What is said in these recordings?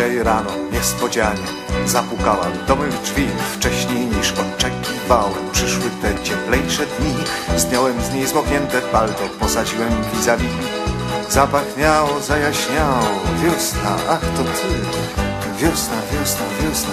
Dzisiaj rano niespodzianie. Zapukałem do mych drzwi. Wcześniej niż oczekiwałem Przyszły te cieplejsze dni. Zdjąłem z niej zmoknięte palto Posadziłem vis-a-vis. Zapachniało, zajaśniało. Wiosna, ach to ty. Wiosna, wiosna, wiosna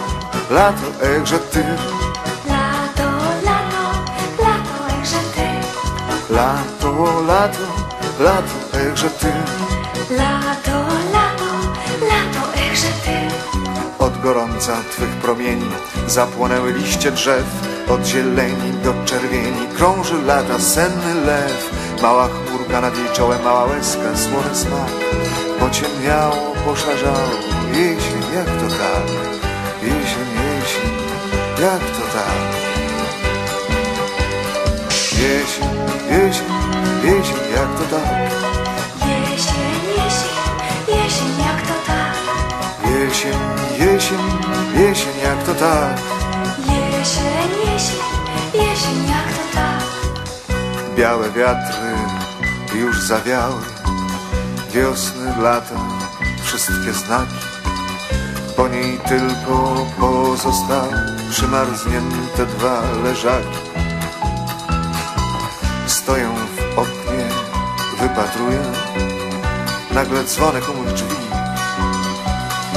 lato, echże ty, Lato, lato, lato, echże ty. Lato, lato, lato, echże ty. Lato, lato, lato, echże ty. Od gorąca twych promieni zapłonęły liście drzew. Od zieleni do czerwieni krąży lata senny lew. Mała chmurka nad jej czołem, mała łezka, słony smak Pociemniało, poszarzało, jak to tak? Jesień, jesień, jesień, jak to tak? Jesień, jesień, jesień, jak to tak Jesień, jesień, jesień, jak to tak? Jesień, jesień, jesień, jak to tak Białe wiatry już zawiały Wiosny, lata, wszystkie znaki Po niej tylko pozostały Przymarznięte dwa leżaki Stoję w oknie, wypatruję Nagle dzwonek u mych drzwi.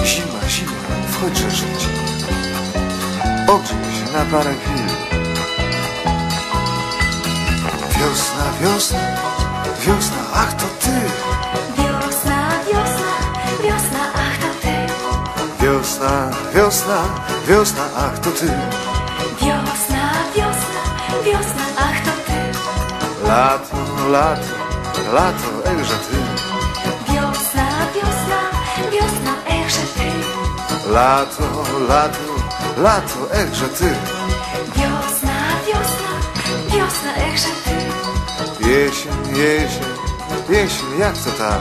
Zima, zima, wchodźże życie Ogrzej się na parę chwil. Wiosna, wiosna, wiosna, Wiosna, wiosna, wiosna, ach to ty. Wiosna, wiosna, wiosna, ach to ty. Lato, lato, lato, echże ty. Wiosna, wiosna, wiosna, echże ty. Lato, lato, lato, echże ty. Wiosna, wiosna, wiosna, echże ty. Jesień, jesień, jesień, jak to tak?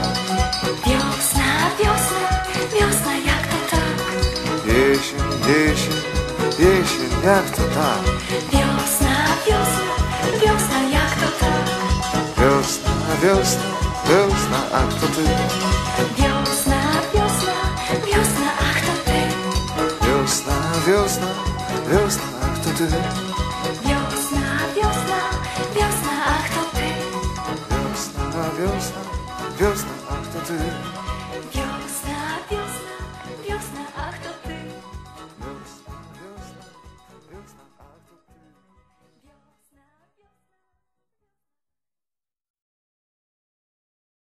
Jak to tak? Wiosna, wiosna, wiosna, jak to tak? Wiosna, wiosna, wiosna, ach to ty? Wiosna, wiosna, wiosna, ach to ty? Wiosna, wiosna, wiosna, ach to ty? Wiosna, wiosna, wiosna, ach to ty? Wiosna, wiosna, wiosna, ach to ty